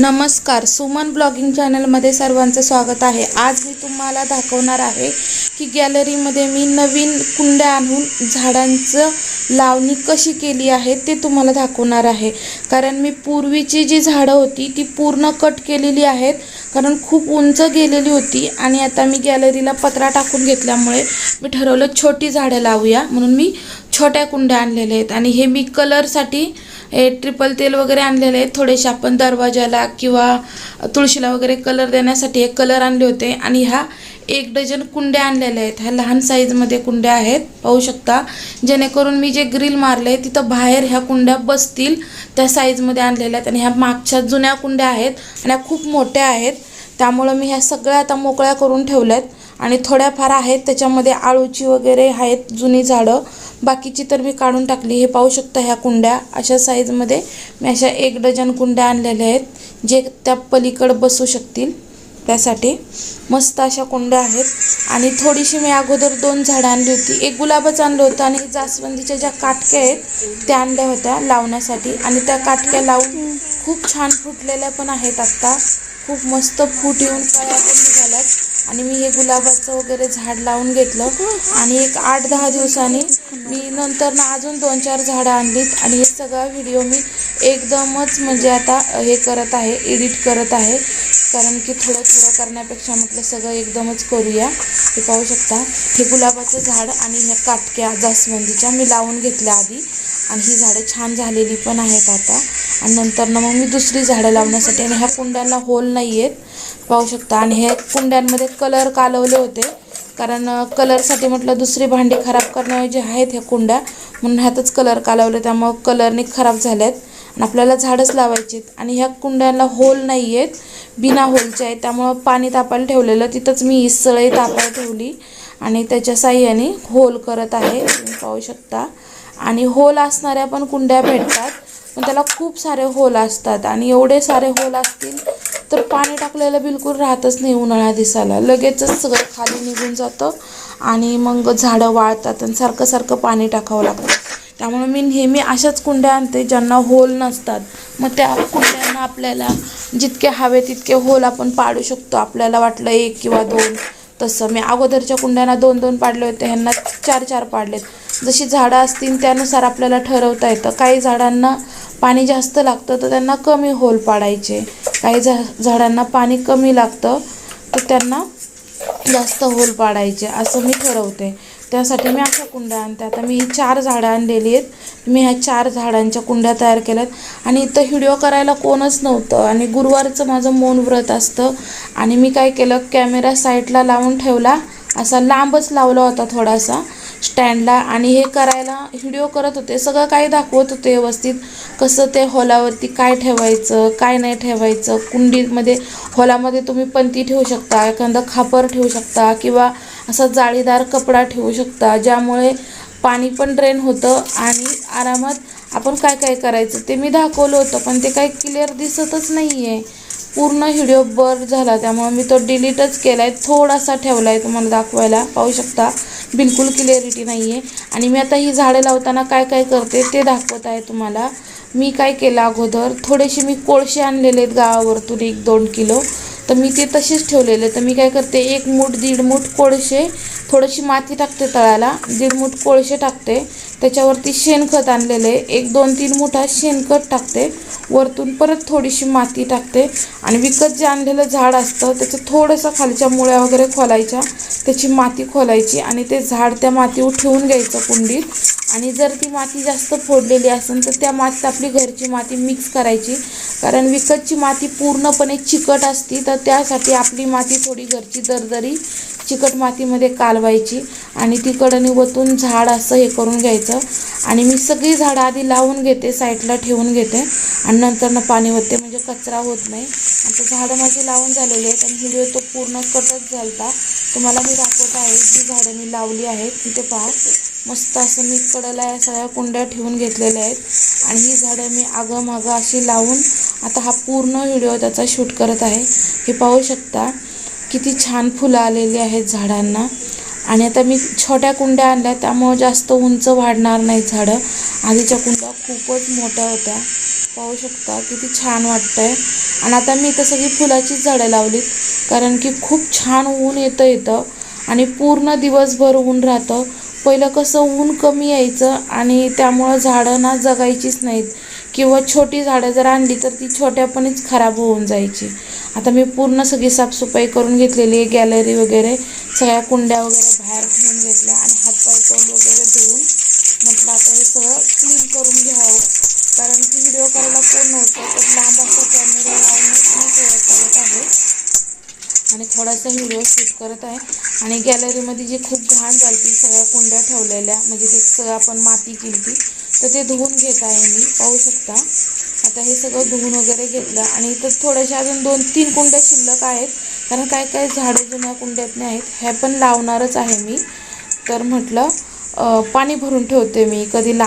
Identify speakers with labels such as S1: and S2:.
S1: नमस्कार सुमन ब्लॉगिंग चॅनलमध्ये सर्वांचं स्वागत आहे. आज मी तुम्हाला दाखवणार आहे की गॅलरीमध्ये मी नवीन कुंड्या आणून झाडांचं लावणी कशी केली आहे ते तुम्हाला दाखवणार आहे. कारण मी पूर्वीची जी झाडं होती ती पूर्ण कट केलेली आहेत. कारण खूप उंच गेलेली होती आणि आता मी गॅलरीला पत्रा टाकून घेतल्यामुळे मी ठरवलं छोटी झाडं लावूया. म्हणून मी छोट्या कुंड्या आणलेल्या आहेत आणि हे मी कलरसाठी हे ट्रिपल तेल वगैरे आणलेले आहेत थोडेसे आपण दरवाजाला किंवा तुळशीला वगैरे कलर देण्यासाठी हे कलर आणले होते. आणि ह्या एक डझन कुंड्या आणलेल्या आहेत. ह्या लहान साईजमध्ये कुंड्या आहेत. पाहू शकता. जेणेकरून मी जे ग्रिल मारले तिथं बाहेर ह्या कुंड्या बसतील त्या साईजमध्ये आणलेल्या आहेत. आणि ह्या मागच्या जुन्या कुंड्या आहेत. आणि ह्या खूप मोठ्या आहेत. त्यामुळं मी ह्या सगळ्या आता मोकळ्या करून ठेवल्यात. आणि थोड्याफार आहेत त्याच्यामध्ये आळूची वगैरे आहेत जुनी झाडं. बाकीची तर मी काढून टाकली. हे पाहू शकता ह्या कुंड्या. अशा साईजमध्ये मी अशा एक डझन कुंड्या आणलेल्या आहेत जे त्या पलीकडं बसू शकतील. त्यासाठी मस्त अशा कुंड्या आहेत. आणि थोडीशी मी अगोदर दोन झाडं आणली होती. एक गुलाबच आणलं होतं आणि जास्वंदीच्या ज्या काटक्या आहेत त्या आणल्या होत्या लावण्यासाठी. आणि त्या काटक्या लावून खूप छान फुटलेल्या पण आहेत आत्ता. खूप मस्त फूट येऊन कळ्या पण निघाल्यात. आणि मी हे गुलाबाचं वगैरे झाड लावून घेतलं. आणि एक आठ दहा दिवसांनी मी नंतर ना अजून दोन चार झाडं आणलीत. आणि हे सगळा व्हिडिओ मी एकदमच म्हणजे आता हे करत आहे एडिट करत आहे. कारण की थोडं थोडं करण्यापेक्षा म्हटलं सगळं एकदमच करूया. हे पाहू शकता. हे गुलाबाचं झाड आणि ह्या काटक्या जास्वंदीच्या मी लावून घेतल्या आधी. आणि ही झाडं छान झालेली पण आहेत आता. आणि नंतर ना मग मी दुसरी झाडं लावण्यासाठी आणि ह्या कुंड्यांना होल नाही आहेत पाहू शकता. आणि हे कुंड्यांमध्ये कलर कालवले होते. कारण कलरसाठी म्हटलं दुसरी भांडी खराब करण्याऐवजी आहेत ह्या कुंड्या म्हणून ह्यातच कलर कालवले. त्यामुळं कलरने खराब झाल्यात. आणि आपल्याला झाडच लावायची आहेत आणि ह्या कुंड्यांना होल नाही आहेत बिना होलच्या आहेत. त्यामुळं पाणी तापायला ठेवलेलं. तिथंच मी इसळही तापायला ठेवली. आणि त्याच्या साह्याने होल करत आहे. तुम्ही पाहू शकता. आणि होल असणाऱ्या पण कुंड्या भेटतात. पण त्याला खूप सारे होल असतात आणि एवढे सारे होल असतील तर पाणी टाकलेलं बिलकुल राहतच नाही उन्हाळ्या दिसायला. लगेचच सगळं खाली निघून जातं आणि मग झाडं वाळतात आणि सारखं सारखं पाणी टाकावं लागतं. त्यामुळे मी नेहमी अशाच कुंड्या आणते ज्यांना होल नसतात. मग त्या कुंड्यांना आपल्याला जितके हवे तितके होल आपण पाडू शकतो. आपल्याला वाटलं एक किंवा दोन. तसं मी अगोदरच्या कुंड्यांना दोन दोन पाडले होते. ह्यांना चार चार पाडलेत. जशी झाडं असतील त्यानुसार आपल्याला ठरवता येतं. काही झाडांना पाणी जास्त लागतं तर त्यांना कमी होल पाडायचे. काही झा झाडांना पाणी कमी लागतं तर त्यांना जास्त होल पाडायचे असं मी ठरवते. त्यासाठी मी अशा कुंड्या आणते. आता मी ही चार झाडं आणलेली आहेत. मी ह्या चार झाडांच्या कुंड्या तयार केल्यात. आणि इथं व्हिडिओ करायला कोणच नव्हतं. आणि गुरुवारचं माझं मौन व्रत असतं. आणि मी काय केलं कॅमेरा साईडला लावून ठेवला. असा लांबच लावला होता थोडासा. स्टँडला आणि हे करायला व्हिडिओ करत होते. सगळं काही दाखवत होते व्यवस्थित. कसं ते हॉलावरती काय ठेवायचं काय नाही ठेवायचं कुंडीमध्ये हॉलामध्ये तुम्ही पंती ठेवू शकता एखादं खापर ठेवू शकता किंवा असा जाळीदार कपडा ठेवू शकता ज्यामुळे पाणी पण ड्रेन होतं आणि आरामात आपण काय काय करायचं ते मी दाखवलं होतं पण ते काही क्लिअर दिसतच नाही आहे पूर्ण व्हिडिओ बर झाला त्यामुळे मी तो डिलीटच केला आहे थोडासा ठेवला आहे तुम्हाला दाखवायला पाहू शकता. बिलकुल क्लिअरिटी नाही आहे आणि मी आता ही झाडं लावताना काय काय करते ते दाखवत आहे तुम्हाला. मी काय केलं अगोदर थोडेसे मी कोळसे आणलेले आहेत गावावरतून एक दोन किलो. तर मी ते तसेच ठेवलेले तर मी काय करते एक मूठ दीड मूठ कोळसे थोडीशी माती टाकते तळाला दीड मूठ कोळशे टाकते. त्याच्यावरती शेणखत आणलेले एक दोन तीन मुठा शेणखत टाकते. वरतून परत थोडीशी माती टाकते. आणि विकत जे आणलेलं झाड असतं त्याचं थोडंसं खालच्या मुळ्या वगैरे खोलायच्या. त्याची माती खोलायची आणि ते झाड त्या मातीवर ठेवून घ्यायचं कुंडीत. आणि जर ती माती जास्त फोडलेली असेल तर त्या मातीत आपली घरची माती मिक्स करायची. कारण विकतची माती पूर्णपणे चिकट असती तर त्यासाठी आपली माती थोडी घरची दरदरी चिकट मातीमध्ये कालवायची आणि ती कडणी वतून झाड असं हे करून घ्यायचं. आणि मी सगळी झाडं आधी लावून घेते साईडला ठेवून घेते आणि नंतरनं पाणी होते म्हणजे कचरा होत नाही. आता झाडं माझी लावून झालेली आहेत आणि व्हिडिओ तो पूर्ण कटच झालता. तुम्हाला मी दाखवत आहे जी झाडं मी लावली आहेत तिथे पहा. मस्त असं मी पडलं या सगळ्या कुंड्या ठेवून घेतलेल्या आहेत. आणि ही झाडं मी आगं मागं अशी लावून आता हा पूर्ण व्हिडिओ त्याचा शूट करत आहे. हे पाहू शकता किती छान फुलं आलेली आहेत झाडांना. आणि आता मी छोट्या कुंड्या आणल्या त्यामुळं जास्त उंच वाढणार नाहीत झाडं. आधीच्या कुंड्या खूपच मोठ्या होत्या. पाहू शकता किती छान वाटतंय. आणि आता मी इथं सगळी फुलाचीच झाडं लावलीत कारण की खूप छान ऊन येतं इथं. आणि पूर्ण दिवसभर ऊन राहतं. पहिलं कसं ऊन कमी यायचं आणि त्यामुळं झाडं ना जगायचीच नाहीत. किंवा छोटी झाडं जर आणली तर ती छोट्यापणीच खराब होऊन जायची. आता मी पूर्ण सगळी साफसफाई करून घेतलेली आहे गॅलरी वगैरे सगळ्या कुंड्या वगैरे बाहेर ठेवून घेतल्या आणि हातपाय तोंड वगैरे धुवून म्हटलं आता हे सगळं क्लीन करून घ्यावं. कारण की व्हिडिओ करायला कोण नव्हतं थोडासा व्हिडिओ शूट करत आहे. आणि गॅलरीमध्ये जी खूप घाण झाली सगळ्या कुंड्या ठेवलेल्या म्हणजे ते सगळं आपण माती केली तर ते धुवून घेत आहे मी पाहू शकता. आता हे सगळं धुवून वगैरे घेतलं आणि इथं थोड्याशा अजून दोन तीन कुंड्या शिल्लक आहेत. कारण काय काय झाडं जुन्या कुंड्यातले आहेत हे पण लावणारच आहे मी. तर म्हटलं पाणी भरून ठेवते मी कधी ला